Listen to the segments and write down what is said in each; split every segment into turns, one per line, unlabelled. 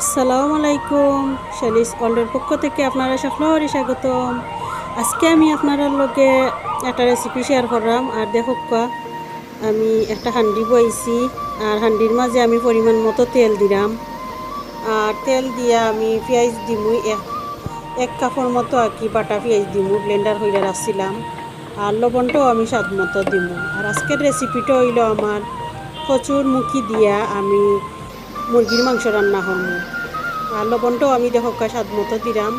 আসসালামু আলাইকুম। শালিস ওয়ার্ল্ডের পক্ষ থেকে আপনারা সকলেরই স্বাগতম। আজকে আমি আপনার লগে একটা রেসিপি শেয়ার করলাম। আর দেখুক আমি একটা হান্ডি বইছি। আর হান্ডির মাঝে আমি পরিমাণ মতো তেল দিলাম। আর তেল দিয়ে আমি পেঁয়াজ দিমু এক এক কাপড় মতো আর কি বাটা পেঁয়াজ দিমু ব্লেন্ডার হইলে রাখছিলাম। আর লবণটাও আমি স্বাদ মতো দিমু। আর আজকের রেসিপিটা হইল আমার প্রচুর মুখি দিয়া আমি মুরগির মাংস রান্না করব আর লবণটাও আমি দেখো স্বাদ মতো দিলাম।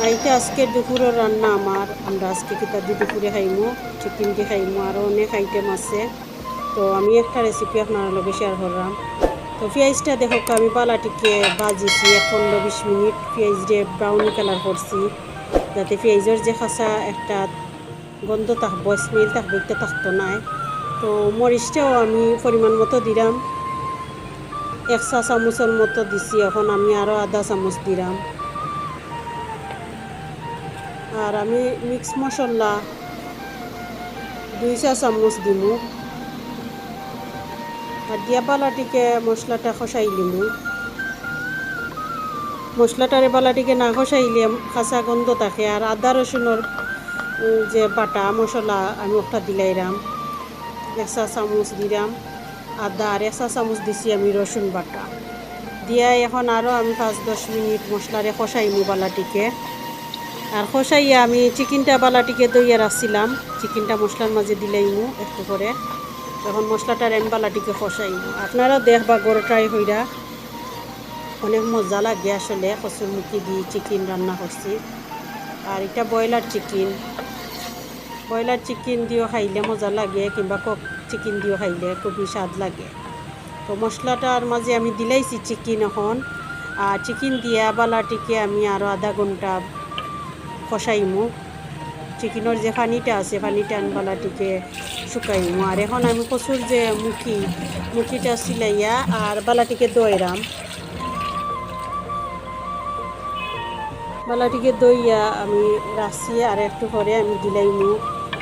আর এটা আজকের দুপুরের রান্না আমার। আমরা আজকে কিতা দি দুপুরে খাইমু চিকেন দিয়ে খাইমু আরও অনেক আইটেম আছে। তো আমি একটা রেসিপি আপনার লগে শেয়ার করলাম। তো পেঁয়াজটা দেখো আমি পালাটিকে বাজিছি পনেরো বিশ মিনিট। পেঁয়াজ দিয়ে ব্রাউন কালার করছি। যাতে পেঁয়াজের যে খাসা একটা গন্ধ থাকব স্মেল থাকব একটা থাকতো নাই। তো মরিচটাও আমি পরিমাণ মতো দিলাম। এক চা চামচের মতো দিছি, এখন আমি আরও আধা চামচ দিলাম আর আমি মিক্স মশলা দুই চা চামচ দিমু। আর দিয়া বালাটিকে মশলাটা খসাই দিমু মশলাটারে বালাটিকে না খসাইলে খাসা গন্ধ থাকে। আর আদা রসুনের যে বাটা মশলা আমি ওটা দিলাইরাম এক চা চামচ দিলাম আদা আর চা চামচ দিছি আমি রসুন বাটা। দিয়া এখন আরও আমি পাঁচ দশ মিনিট মশলারে খসাইমু বালাটিকে আর খসাইয়া আমি চিকেনটা বালাটিকে দইয়া রাখছিলাম চিকেনটা মশলার মাঝে দিলাইমু একটু করে তখন মশলাটার আমি বালাটিকে খসাইমু আপনারা দেখবা গরটাই হইরা। অনেক মজা লাগে আসলে। কচুর মুখি দিয়ে চিকেন রান্না করছি। আর এটা ব্রয়লার চিকেন। ব্রয়লার চিকেন দিয়েও খাইলে মজা লাগে, কিংবা কক চিকেন দিয়েও খাইলে খুবই স্বাদ লাগে। তো মশলাটার মাঝে আমি দিলাইছি চিকেন এখন। আর চিকেন দিয়া বালাটিকে আমি আরও আধা ঘণ্টা কষাইমু। চিকেনের যে পানিটা আছে পানিটা আমি বালাটিকে শুকাইমু। আর এখন আমি কচুর যে মুখি মুখিটা সিলাইয়া আর বালাটিকে দইরাম বালাটিকে দইয়া আমি রাখছি আর একটু পরে আমি দিলাইমু।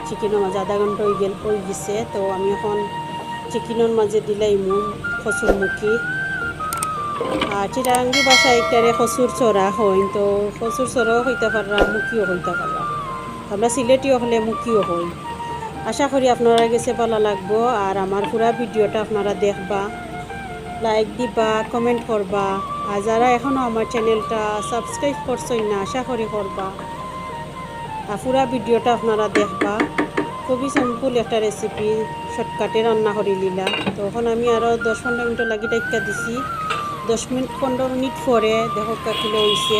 চিকেনের মাঝে আধা ঘণ্টা হয়ে গেল হয়ে গেছে তো আমি এখন চিকেনের মাঝে দিলাইমু কচুর মুখি। আর চিরাঙ্গি বাসায় একটারে কচুর চড়া হইন তো কচুর চড়াও হইতে পাররা মুখিও হইতে পাররা আমরা সিলেটিও হলে মুখিও হই আশা করি আপনারা গেছে ভালো লাগবো। আর আমার পুরা ভিডিওটা আপনারা দেখবা লাইক দিবা কমেন্ট করবা। আর যারা এখনও আমার চ্যানেলটা সাবস্ক্রাইব করছেন না, আশা করি করবা। আর পুরা ভিডিওটা আপনারা দেখবা। খুবই সিম্পল একটা রেসিপি শর্টকাটে রান্না করে নিলা তখন আমি আরও দশ পনেরো মিনিট লাগি টাইকা দিছি। দশ মিনিট, পনেরো মিনিট পরে দেখো কাকিলে হয়েছে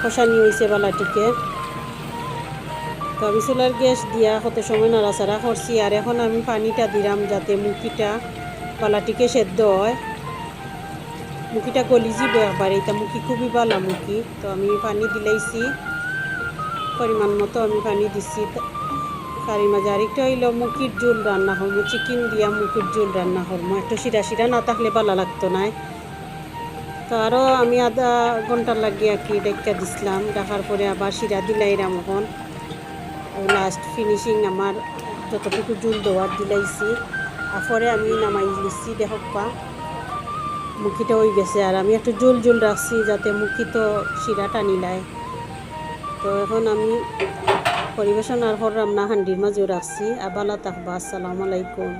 খসানি হয়েছে বালাটিকে। তো আমি চুলার গ্যাস দিয়া কত সময় নাড়াচাড়া করছি, আর এখন আমি পানিটা দিলাম যাতে মুখিটা বালাটিকে সেদ্ধ হয়। মুখিটা গলি যাব একবার এটা মুখি খুবই ভালো মুখি। তো আমি পানি দিলাইছি, পরিমাণ মতো আমি পানি দিছি। কারি মাঝে আরেকটা হইল মুখির জোল রান্না করব চিকেন দিয়া মুখির জোল রান্না করব। একটু শিরা শিরা না থাকলে ভালো লাগতো না। তো আরও আমি আধা ঘণ্টা লাগিয়ে আর কি ডেকা দিছিলাম, দেখার পরে আবার শিরা দিলাইরাম এখন। লাস্ট ফিনিশিং আমার যতটুকু জুল দেওয়ার দিলাইছি, আর পরে আমি নামাই দিচ্ছি দেখক পা। মুখিটা হয়ে গেছে, আর আমি একটু জুল জুল রাখছি যাতে মুখি তো শিরা টানিলায় তো এখন আমি পরিবেশন আর করলাম না হান্ডির মাঝেও রাখছি আবালা থাকবা আসসালামু আলাইকুম।